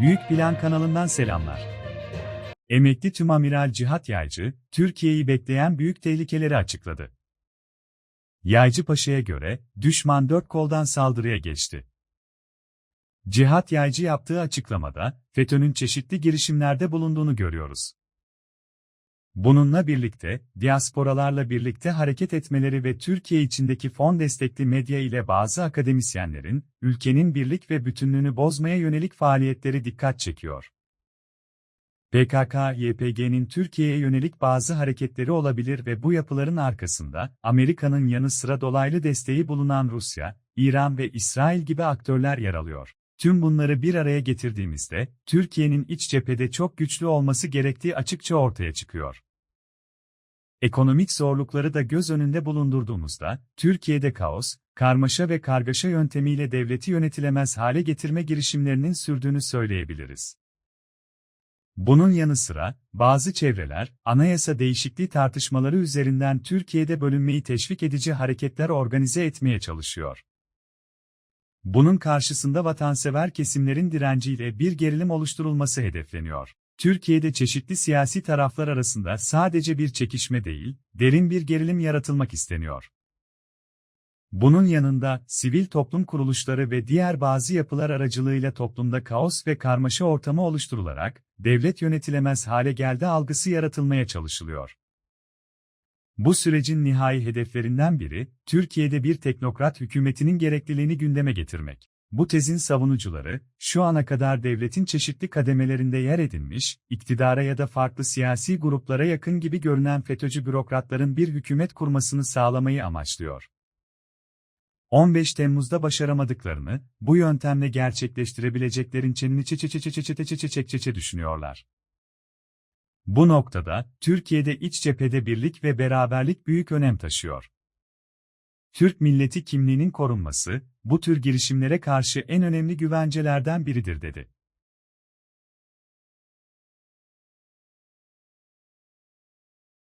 Büyük Plan kanalından selamlar. Emekli Tümamiral Cihat Yaycı, Türkiye'yi bekleyen büyük tehlikeleri açıkladı. Yaycı Paşa'ya göre, düşman dört koldan saldırıya geçti. Cihat Yaycı yaptığı açıklamada, FETÖ'nün çeşitli girişimlerde bulunduğunu görüyoruz. Bununla birlikte, diasporalarla birlikte hareket etmeleri ve Türkiye içindeki fon destekli medya ile bazı akademisyenlerin, ülkenin birlik ve bütünlüğünü bozmaya yönelik faaliyetleri dikkat çekiyor. PKK-YPG'nin Türkiye'ye yönelik bazı hareketleri olabilir ve bu yapıların arkasında, Amerika'nın yanı sıra dolaylı desteği bulunan Rusya, İran ve İsrail gibi aktörler yer alıyor. Tüm bunları bir araya getirdiğimizde, Türkiye'nin iç cephede çok güçlü olması gerektiği açıkça ortaya çıkıyor. Ekonomik zorlukları da göz önünde bulundurduğumuzda, Türkiye'de kaos, karmaşa ve kargaşa yöntemiyle devleti yönetilemez hale getirme girişimlerinin sürdüğünü söyleyebiliriz. Bunun yanı sıra, bazı çevreler, anayasa değişikliği tartışmaları üzerinden Türkiye'de bölünmeyi teşvik edici hareketler organize etmeye çalışıyor. Bunun karşısında vatansever kesimlerin direnciyle bir gerilim oluşturulması hedefleniyor. Türkiye'de çeşitli siyasi taraflar arasında sadece bir çekişme değil, derin bir gerilim yaratılmak isteniyor. Bunun yanında, sivil toplum kuruluşları ve diğer bazı yapılar aracılığıyla toplumda kaos ve karmaşa ortamı oluşturularak, devlet yönetilemez hale geldi algısı yaratılmaya çalışılıyor. Bu sürecin nihai hedeflerinden biri, Türkiye'de bir teknokrat hükümetinin gerekliliğini gündeme getirmek. Bu tezin savunucuları, şu ana kadar devletin çeşitli kademelerinde yer edinmiş, iktidara ya da farklı siyasi gruplara yakın gibi görünen FETÖ'cü bürokratların bir hükümet kurmasını sağlamayı amaçlıyor. 15 Temmuz'da başaramadıklarını, bu yöntemle gerçekleştirebileceklerin çenini çeçe çeçe çeçe çeçe çeçe çeçe düşünüyorlar. Bu noktada, Türkiye'de iç cephede birlik ve beraberlik büyük önem taşıyor. Türk milleti kimliğinin korunması, bu tür girişimlere karşı en önemli güvencelerden biridir dedi.